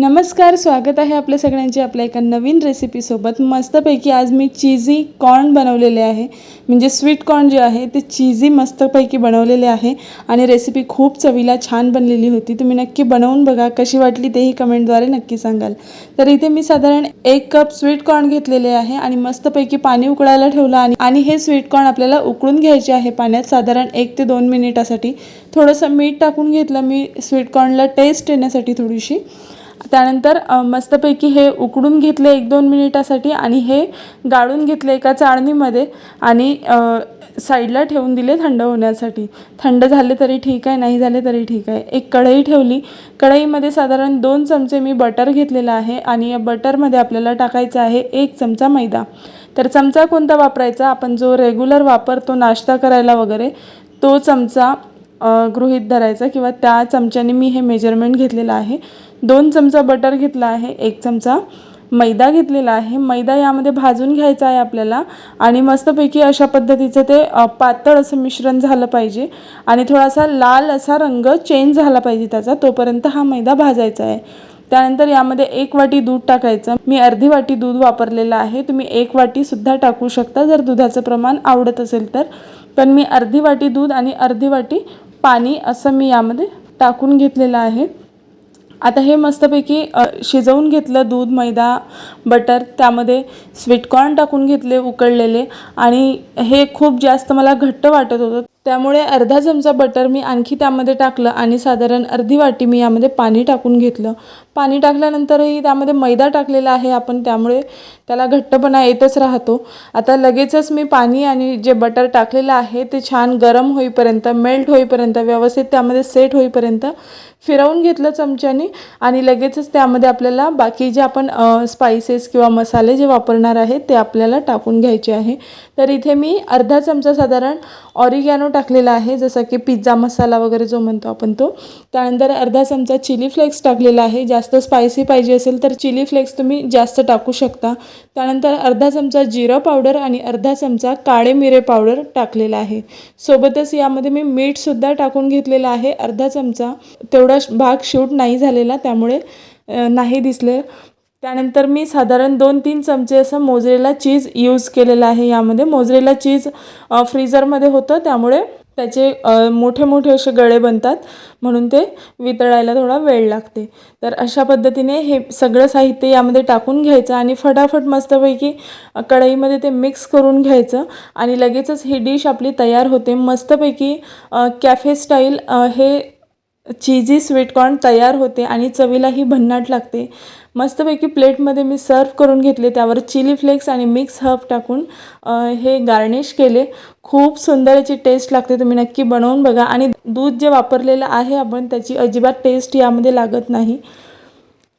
नमस्कार स्वागत आहे आपल्या सगळ्यांचे आपल्या एका नवीन रेसिपीसोबत मस्तपैकी आज मी चीझी कॉर्न बनवलेले आहे. म्हणजे स्वीट कॉर्न जे आहे ते चीझी मस्तपैकी बनवलेले आहे. आणि रेसिपी खूप चवीला छान बनलेली होती. तुम्ही नक्की बनवून बघा कशी वाटली तेही कमेंटद्वारे नक्की सांगाल. तर इथे मी साधारण एक कप स्वीट कॉर्न घेतलेले आहे आणि मस्तपैकी पाणी उकळायला ठेवलं आणि आणि हे स्वीट कॉर्न आपल्याला उकळून घ्यायचे आहे पाण्यात साधारण एक ते दोन मिनिटासाठी थोडंसं मीठ टाकून घेतलं मी स्वीट कॉर्नला टेस्ट येण्यासाठी थोडीशी. त्यानंतर मस्तपैकी हे उकडून घेतले एक दोन मिनिटासाठी आणि हे गाळून घेतले एका चाळणीमध्ये आणि साईडला ठेवून दिले थंड होण्यासाठी. थंड झाले तरी ठीक आहे नाही झाले तरी ठीक आहे. एक कढई ठेवली. कढईमध्ये साधारण दोन चमचे मी बटर घेतलेलं आहे आणि या बटरमध्ये आपल्याला टाकायचं आहे एक चमचा मैदा. तर चमचा कोणता वापरायचा? आपण जो रेग्युलर वापरतो नाश्ता करायला वगैरे तो चमचा गृहीत धरायचं किंवा त्या चमच्याने मी हे मेजरमेंट घेतलेलं आहे. दोन चमचा बटर घेतला आहे एक चमचा मैदा घेतलेला आहे. मैदा यामध्ये भाजून घ्यायचा आहे आपल्याला आणि मस्तपैकी अशा पद्धतीचं ते पातळ असं मिश्रण झालं पाहिजे आणि थोडासा लाल असा रंग चेंज झाला पाहिजे त्याचा तोपर्यंत हा मैदा भाजायचा आहे. त्यानंतर यामध्ये एक वाटी दूध टाकायचं. मी अर्धी वाटी दूध वापरलेलं आहे. तुम्ही एक वाटीसुद्धा टाकू शकता जर दुधाचं प्रमाण आवडत असेल तर. पण मी अर्धी वाटी दूध आणि अर्धी वाटी पाणी असं मी यामध्ये टाकून घेतलेलं आहे. आता हे मस्तपैकी शिजवून घेतलं दूध मैदा बटर त्यामध्ये स्वीटकॉर्न टाकून घेतले उकळलेले. आणि हे खूप जास्त मला घट्ट वाटत होतं. त्यामुळे अर्धा चमचा बटर मी आणखी त्यामध्ये टाकलं आणि साधारण अर्धी वाटी मी यामध्ये पाणी टाकून घेतलं. पाणी टाकल्यानंतरही त्यामध्ये मैदा टाकलेला आहे आपण त्यामुळे त्याला घट्टपणा येतच राहतो. आता लगेचच मी पाणी आणि जे बटर टाकलेलं आहे ते छान गरम होईपर्यंत मेल्ट होईपर्यंत व्यवस्थित त्यामध्ये सेट होईपर्यंत फिरवून घेतलं चमच्याने आणि लगेचच त्यामध्ये आपल्याला बाकी जे आपण स्पायसेस किंवा मसाले जे वापरणार आहेत ते आपल्याला टाकून घ्यायचे आहे. तर इथे मी अर्धा चमचा साधारण ऑरिगॅनो टाकलेला आहे जसं की पिझ्झा मसाला वगैरे जो म्हणतो आपण तो. त्यानंतर अर्धा चमचा चिली फ्लेक्स टाकलेला आहे. जास्त स्पायसी पाहिजे असेल तर चिली फ्लेक्स तुम्ही जास्त टाकू शकता. त्यानंतर अर्धा चमचा जिरा पावडर आणि अर्धा चमचा काळे मिरे पावडर टाकलेला आहे. सोबतच यामध्ये मी मीठसुद्धा टाकून घेतलेलं आहे. अर्धा चमचा तेवढा भाग शूट नाही झालेला त्यामुळे नाही दिसले. त्यानंतर मी साधारण दोन तीन चमचे असं मोजरेला चीज यूज केलेलं आहे यामध्ये. मोजरेला चीज फ्रीजरमध्ये फ्रीझरमध्ये होतं त्यामुळे त्याचे मोठे मोठे असे गळे बनतात. म्हणून ते वितळायला थोडा वेळ लागते. तर अशा पद्धतीने हे सगळं साहित्य यामध्ये टाकून घ्यायचं आणि फटाफट मस्तपैकी कढईमध्ये ते मिक्स करून घ्यायचं आणि लगेचच ही डिश आपली तयार होते. मस्तपैकी कॅफे स्टाईल हे चीजी स्वीटकॉर्न तयार होते आणि चवीलाही भन्नाट लागते. मस्तपैकी प्लेटमध्ये मी सर्व करून घेतले. त्यावर चिली फ्लेक्स आणि मिक्स हर्ब टाकून हे गार्निश केले. खूप सुंदर याची टेस्ट लागते. तुम्ही नक्की बनवून बघा. आणि दूध जे वापरलेलं आहे आपण त्याची अजिबात टेस्ट यामध्ये लागत नाही.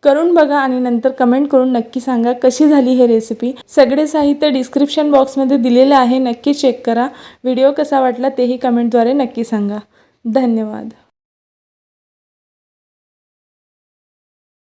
करून बघा आणि नंतर कमेंट करून नक्की सांगा कशी झाली हे रेसिपी. सगळे साहित्य डिस्क्रिप्शन बॉक्समध्ये दिलेलं आहे. नक्की चेक करा. व्हिडिओ कसा वाटला तेही कमेंटद्वारे नक्की सांगा. धन्यवाद.